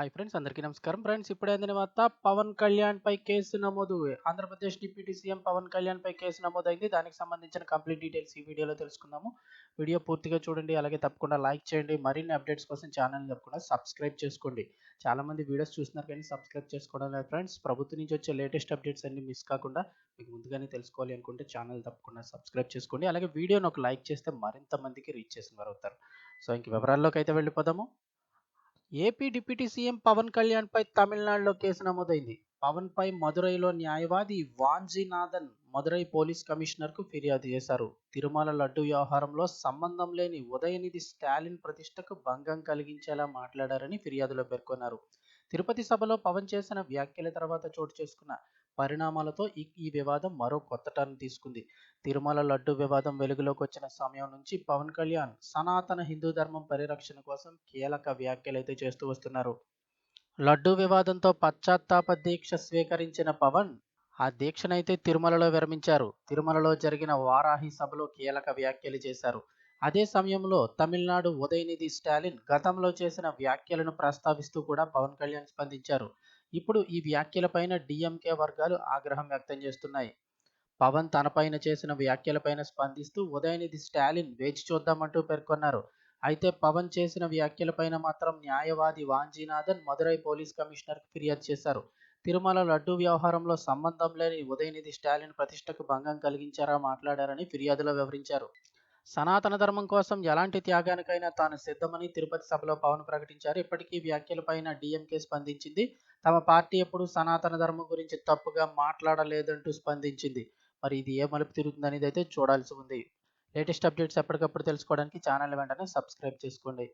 Hi friends అందరికీ నమస్కారం. Friends ఇప్పుడే అందిన వార్త పవన్ కళ్యాణ్ పై కేసు నమోదు. ఆంధ్రప్రదేశ్ డిప్యూటీ సీఎం పవన్ కళ్యాణ్ పై కేసు నమోదైంది. దానికి సంబంధించిన కంప్లీట్ డీటెయిల్స్ ఈ వీడియోలో తెలుసుకుందాము. వీడియో పూర్తిగా చూడండి అలాగే తప్పకుండా లైక్ చేయండి. మరిన్ని అప్డేట్స్ కోసం ఛానల్ తప్పకుండా సబ్స్క్రైబ్ చేసుకోండి. చాలా మంది వీడియోస్ చూస్తున్నారు కానీ సబ్స్క్రైబ్ చేసుకోవడం లేదు ఫ్రెండ్స్ ప్రభుత్వం నుంచి వచ్చే లేటెస్ట్ అప్డేట్స్ అన్ని మిస్ కాకుండా మీకు ముందుగానే తెలుసుకోవాలి అనుకుంటే ఛానల్ తప్పకుండా సబ్స్క్రైబ్ చేసుకోండి. అలాగే వీడియోని ఒక లైక్ చేస్తే మరింత మందికి రీచ్ చేసిన వారు అవుతారు. సో ఇంక వివరాల్లోకి అయితే వెళ్ళిపోదాము. AP deputy CM Pawan Kalyan పై తమిళనాడులో కేసు నమోదైంది. పవన్ పై మదురైలో న్యాయవాది వాంజీనాథన్ మదురై పోలీస్ కమిషనర్కు ఫిర్యాదు చేశారు. తిరుమల లడ్డు వ్యవహారంలో సంబంధం లేని ఉదయనిధి స్టాలిన్ ప్రతిష్టకు భంగం కలిగించేలా మాట్లాడారని ఫిర్యాదులో పేర్కొన్నారు. తిరుపతి సభలో పవన్ చేసిన వ్యాఖ్యల తర్వాత చోటు చేసుకున్న పరిణామాలతో ఈ ఈ వివాదం మరో కొత్త టర్న్ తీసుకుంది. తిరుమల లడ్డు వివాదం వెలుగులోకి వచ్చిన సమయం నుంచి పవన్ కళ్యాణ్ సనాతన హిందూ ధర్మం పరిరక్షణ కోసం కీలక వ్యాఖ్యలైతే చేస్తూ వస్తున్నారు. లడ్డు వివాదంతో పశ్చాత్తాప దీక్ష స్వీకరించిన పవన్ ఆ దీక్షనైతే తిరుమలలో విరమించారు. తిరుమలలో జరిగిన వారాహి సభలో కీలక వ్యాఖ్యలు చేశారు. అదే సమయంలో తమిళనాడు ఉదయనిధి స్టాలిన్ గతంలో చేసిన వ్యాఖ్యలను ప్రస్తావిస్తూ కూడా పవన్ కళ్యాణ్ స్పందించారు. ఇప్పుడు ఈ వ్యాఖ్యలపైన డిఎంకే వర్గాలు ఆగ్రహం వ్యక్తం చేస్తున్నాయి. పవన్ తనపైన చేసిన వ్యాఖ్యలపైన స్పందిస్తూ ఉదయనిధి స్టాలిన్ వేచి చూద్దామంటూ పేర్కొన్నారు. అయితే పవన్ చేసిన వ్యాఖ్యలపైన మాత్రం న్యాయవాది వాంజీనాథన్ మదురై పోలీస్ కమిషనర్కు ఫిర్యాదు చేశారు. తిరుమల లడ్డు వ్యవహారంలో సంబంధం లేని ఉదయనిధి స్టాలిన్ ప్రతిష్టకు భంగం కలిగించారా మాట్లాడారని ఫిర్యాదులో వివరించారు. సనాతన ధర్మం కోసం ఎలాంటి త్యాగానికైనా తాను సిద్ధమని తిరుపతి సభలో పవన్ ప్రకటించారు. ఇప్పటికీ వ్యాఖ్యలపైన డిఎంకే స్పందించింది. తమ పార్టీ ఎప్పుడు సనాతన ధర్మం గురించి తప్పుగా మాట్లాడలేదంటూ స్పందించింది. మరి ఇది ఏ మలుపు తిరుగుతుంది అనేది అయితే చూడాల్సి ఉంది. లేటెస్ట్ అప్డేట్స్ ఎప్పటికప్పుడు తెలుసుకోవడానికి ఛానల్ వెంటనే సబ్స్క్రైబ్ చేసుకోండి.